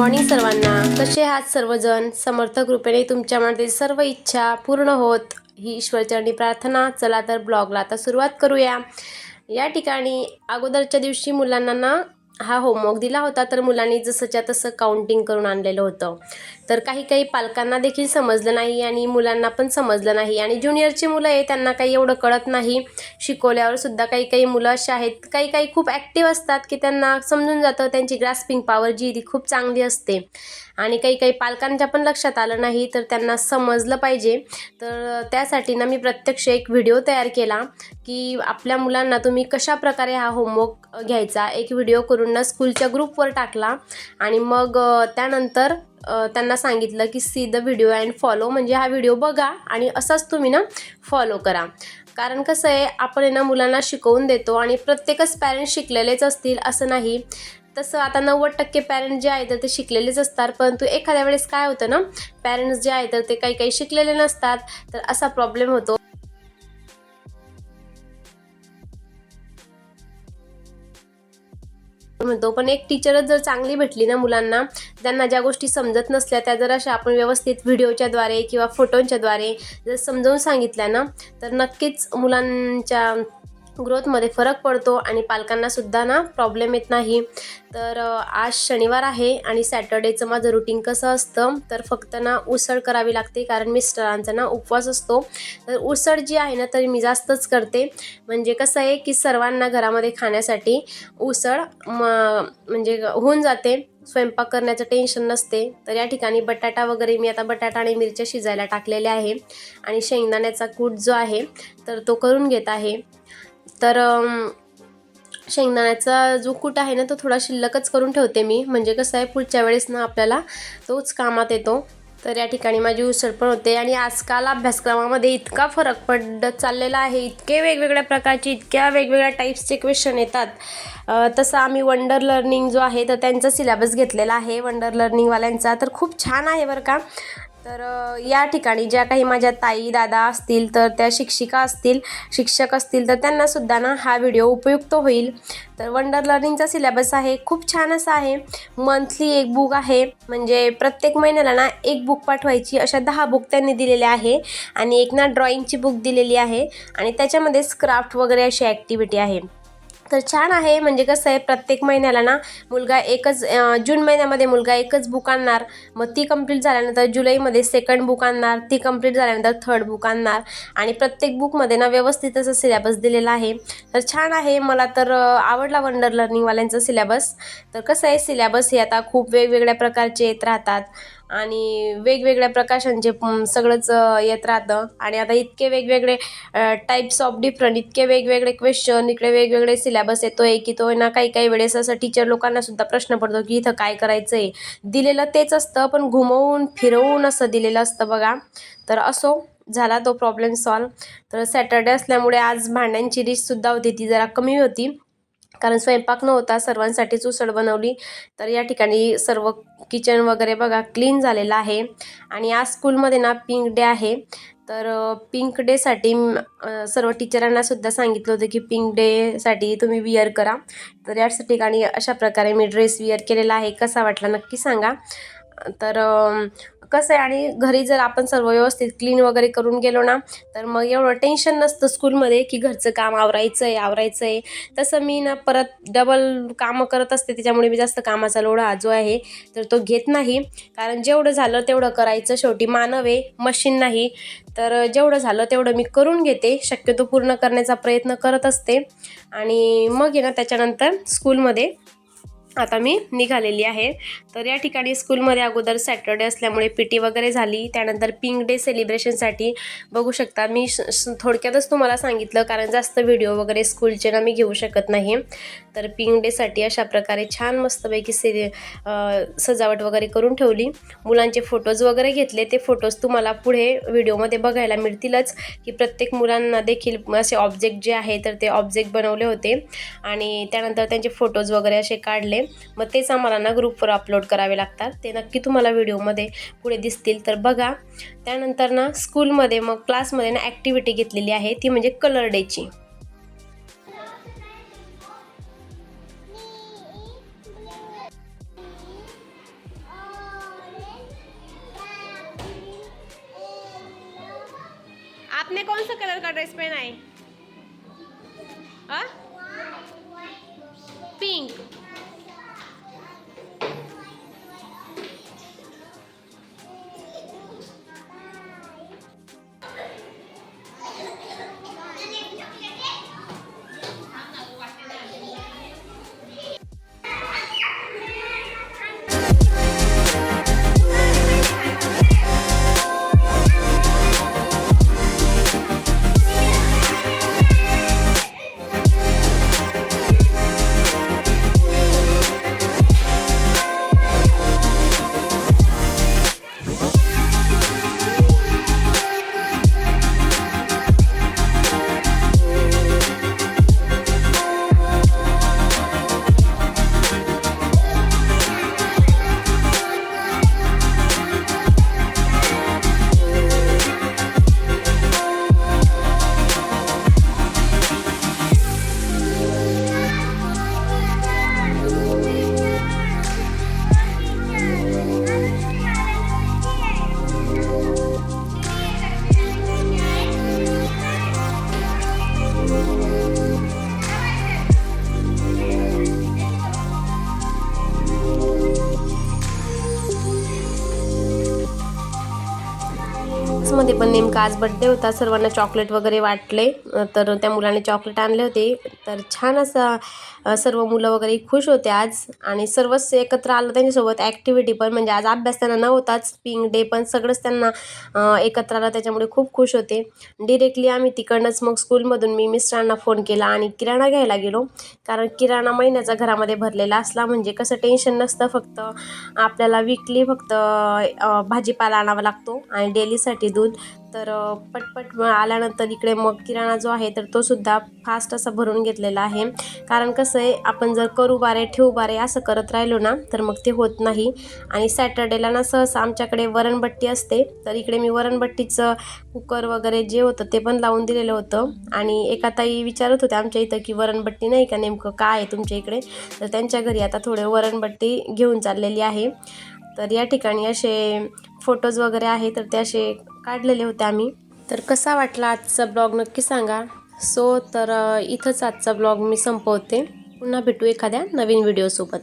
Morning सर्वांना कसे आहात सर्वजण? समर्थक रूपेने तुमच्या मनातील सर्व इच्छा पूर्ण होत. ही ईश्वरचरणी प्रार्थना. चला तर ब्लॉगला आता सुरुवात करूया. या ठिकाणी अगोदरच्या दिवशी मुलांना ना हा होमवर्क दिला होता तर मुलांनी जसंच्या तसं काउंटिंग करून आणलेलं होतं. तर काही काही पालकांना देखील समजलं नाही आणि मुलांना पण समजलं नाही. आणि ज्युनियरची मुलं आहे त्यांना काही एवढं कळत नाही. शिकवल्यावर सुद्धा काही काही मुलं अशी आहेत काही काही खूप ॲक्टिव्ह असतात की त्यांना समजून जातं त्यांची ग्रास्पिंग पॉवर जी ती खूप चांगली असते. आणि काही काही पालकांच्या पण लक्षात आलं नाही तर त्यांना समजलं पाहिजे. तर त्यासाठी ना मी प्रत्यक्ष एक व्हिडिओ तयार केला की आपल्या मुलांना तुम्ही कशा प्रकारे हा होमवर्क घ्यायचा. एक व्हिडिओ करून ना स्कूलच्या ग्रुपवर टाकला आणि मग त्यानंतर त्यांना सांगितलं की see the video and follow म्हणजे हा व्हिडिओ बघा आणि असाच तुम्ही ना फॉलो करा. कारण कसं आहे आपण ना मुलांना शिकवून देतो आणि प्रत्येकच पॅरेंट्स शिकलेलेच असतील असं नाही. तसं आता नव्वद टक्के पॅरेंट्स जे आहेत तर ते शिकलेलेच असतात. परंतु एखाद्या वेळेस काय होतं ना पॅरेंट्स जे आहे तर ते काही काही शिकलेले नसतात. तर असा प्रॉब्लेम होतो. म्हणतो पण एक टीचरच जर चांगली भेटली ना मुलांना त्यांना ज्या गोष्टी समजत नसल्या त्या जर अशा आपण व्यवस्थित व्हिडिओच्याद्वारे किंवा फोटोंच्याद्वारे जर समजावून सांगितल्या ना तर नक्कीच मुलांच्या ग्रोथमध्ये फरक पडतो आणि पालकांना सुद्धा ना प्रॉब्लेम येत नाही. तर आज शनिवार आहे आणि सॅटर्डेचं माझं रुटीन कसं असतं तर फक्त ना उसळ करावी लागते कारण मिस्टरांचा ना उपवास असतो. तर उसळ जी आहे ना तर मी जास्तच करते. म्हणजे कसं आहे की सर्वांना घरामध्ये खाण्यासाठी उसळ म म्हणजे होऊन जाते. स्वयंपाक करण्याचं टेन्शन नसते. तर या ठिकाणी बटाटा वगैरे मी आता बटाटा आणि मिरच्या शिजायला टाकलेल्या आहे. आणि शेंगदाण्याचा कूट जो आहे तर तो करून घेत आहे. तर शेंगदाण्याचा जो कूट आहे ना तो थोडा शिल्लकच करून ठेवते मी. म्हणजे कसं आहे पुढच्या वेळेस ना आपल्याला तोच कामात येतो. तर या ठिकाणी माझी उसळ पण होते. आणि आजकाल अभ्यासक्रमामध्ये इतका फरक पडत चाललेला आहे. इतके वेगवेगळ्या प्रकारचे इतक्या वेगवेगळ्या टाईप्सचे क्वेश्चन येतात. तसं आम्ही वंडर लर्निंग जो आहे तर त्यांचा सिलेबस घेतलेला आहे. वंडर लर्निंगवाल्यांचा तर खूप छान आहे बरं का. तर या ठिकाणी ज्या काही माझ्या ताई दादा असतील तर त्या शिक्षिका असतील शिक्षक असतील तर त्यांना सुद्धा ना हा व्हिडिओ उपयुक्त होईल. तर वंडर लर्निंगचा सिलेबस आहे खूप छान असा आहे. मंथली एक बुक आहे. म्हणजे प्रत्येक महिन्याला ना एक बुक पाठवायची अशा दहा बुक त्यांनी दिलेल्या आहे. आणि एक ना ड्रॉइंगची बुक दिलेली आहे. आणि त्याच्यामध्ये स्क्राफ्ट वगैरे अशी ॲक्टिव्हिटी आहे. तर छान आहे. म्हणजे कसं आहे प्रत्येक महिन्याला ना मुलगा एकच जून महिन्यामध्ये मुलगा एकच बुक आणणार. मग ती कंप्लीट झाल्यानंतर जुलैमध्ये सेकंड बुक आणणार. ती कंप्लीट झाल्यानंतर थर्ड बुक आणणार. आणि प्रत्येक बुकमध्ये ना व्यवस्थित असं सिलेबस दिलेला आहे. तर छान आहे. मला तर आवडला वंडर लर्निंगवाल्यांचा सिलेबस तर कसं आहे सिलेबस हे आता खूप वेगवेगळ्या प्रकारचे येत राहतात. आणि वेगवेगळ्या प्रकाशांचे सगळंच येत राहतं. आणि आता इतके वेगवेगळे टाईप्स ऑफ डिफरंट इतके वेगवेगळे क्वेश्चन इकडे वेगवेगळे सिलेबस येतोय की तो ना काही काही वेळेस असं टीचर लोकांना सुद्धा प्रश्न पडतो की इथं काय करायचं आहे दिलेलं तेच असतं पण घुमवून फिरवून असं दिलेलं असतं बघा. तर असो झाला तो प्रॉब्लेम सॉल्व तर सॅटर्डे असल्यामुळे आज भांड्यांची डिशसुद्धा होती ती जरा कमी होती. कारण स्वयंपाक नव्हता सर्वांसाठीच उसळ बनवली. तर या ठिकाणी सर्व किचन वगैरे बघा क्लीन झालेलं आहे. आणि आज स्कूलमध्ये ना पिंक डे आहे. तर पिंक डेसाठी सर्व टीचरांना सुद्धा सांगितलं होतं की पिंक डेसाठी तुम्ही विअर करा. तर याच ठिकाणी अशा प्रकारे मी ड्रेस विअर केलेला आहे. कसा वाटला नक्की सांगा. तर कसं आहे आणि घरी जर आपण सर्व व्यवस्थित क्लीन वगैरे करून गेलो ना तर मग एवढं टेन्शन नसतं स्कूलमध्ये की घरचं काम आवरायचं आहे आवरायचं आहे तसं मी ना परत डबल कामं करत असते त्याच्यामुळे मी जास्त कामाचा लोढा आजो जो आहे तर तो घेत नाही. कारण जेवढं झालं तेवढं करायचं शेवटी मानव आहे मशीन नाही. तर जेवढं झालं तेवढं मी करून घेते शक्यतो पूर्ण करण्याचा प्रयत्न करत असते. आणि मग आहे ना त्याच्यानंतर स्कूलमध्ये आता मी निघालेली आहे. तर या ठिकाणी स्कूलमध्ये अगोदर सॅटर्डे असल्यामुळे पी टी वगैरे झाली. त्यानंतर पिंक डे सेलिब्रेशनसाठी बघू शकता. मी श- थोडक्यातच तुम्हाला सांगितलं कारण जास्त व्हिडिओ वगैरे स्कूलचे ना मी घेऊ शकत नाही. तर पिंक डेसाठी अशा प्रकारे छान मस्तपैकी से सजावट वगैरे करून ठेवली. मुलांचे फोटोज वगैरे घेतले. ते फोटोज तुम्हाला पुढे व्हिडिओमध्ये बघायला मिळतीलच की प्रत्येक मुलांना देखील असे ऑब्जेक्ट जे आहे तर ते ऑब्जेक्ट बनवले होते. आणि त्यानंतर त्यांचे फोटोज वगैरे असे काढले. मिळेल मग तेच आम्हाला ना ग्रुपवर अपलोड करावे लागतात. ते नक्की तुम्हाला व्हिडिओमध्ये पुढे दिसतील. तर बघा त्यानंतर ना स्कूलमध्ये मग क्लासमध्ये ना ॲक्टिव्हिटी घेतलेली आहे. ती म्हणजे कलर डेची आपने कौन सा कलर का ड्रेस पहना है? पिंक मध्ये पण नेमका आज बड्डे होता. सर्वांना चॉकलेट वगैरे वाटले. तर त्या मुलाने चॉकलेट आणले होते. तर छान असा सर्व मुलं वगैरे खुश होते आज. आणि सर्वच एकत्र आलं त्यांच्यासोबत ॲक्टिव्हिटी पण. म्हणजे आज अभ्यास त्यांना नव्हताच. पिंक डे पण सगळंच त्यांना एकत्र आलं. त्याच्यामुळे खूप खुश होते. डिरेक्टली आम्ही तिकडनंच मग स्कूलमधून मी मिस्टरांना फोन केला आणि किराणा घ्यायला गेलो. कारण किराणा महिन्याचा घरामध्ये भरलेला असला म्हणजे कसं टेन्शन नसतं फक्त. आपल्याला विकली फक्त भाजीपाला आणावा लागतो. आणि डेलीसाठी दूध तर पटपट आल्यानंतर इकडे मग किराणा जो आहे तर तो सुद्धा फास्ट असा भरून घेतलेला आहे. कारण कसं आहे आपण जर करू बारे ठेवू बारे असं करत राहिलो ना तर मग ते होत नाही. आणि सॅटर्डेला ना सहसा आमच्याकडे वरणबट्टी असते. तर इकडे मी वरणबट्टीचं कुकर वगैरे जे होतं ते पण लावून दिलेलं होतं. आणि एका ताई विचारत होत्या आमच्या इथं की वरणबट्टी नाही का नेमकं? काय आहे तुमच्या इकडे? तर त्यांच्या घरी आता थोडे वरणबट्टी घेऊन चाललेली आहे. तर या ठिकाणी असे फोटोज वगैरे आहे तर ते असे काढलेले होते आम्ही. तर कसा वाटला आजचा ब्लॉग नक्की सांगा. सो तर इथंच आजचा ब्लॉग मी संपवते. पुन्हा भेटू एखाद्या नवीन व्हिडिओसोबत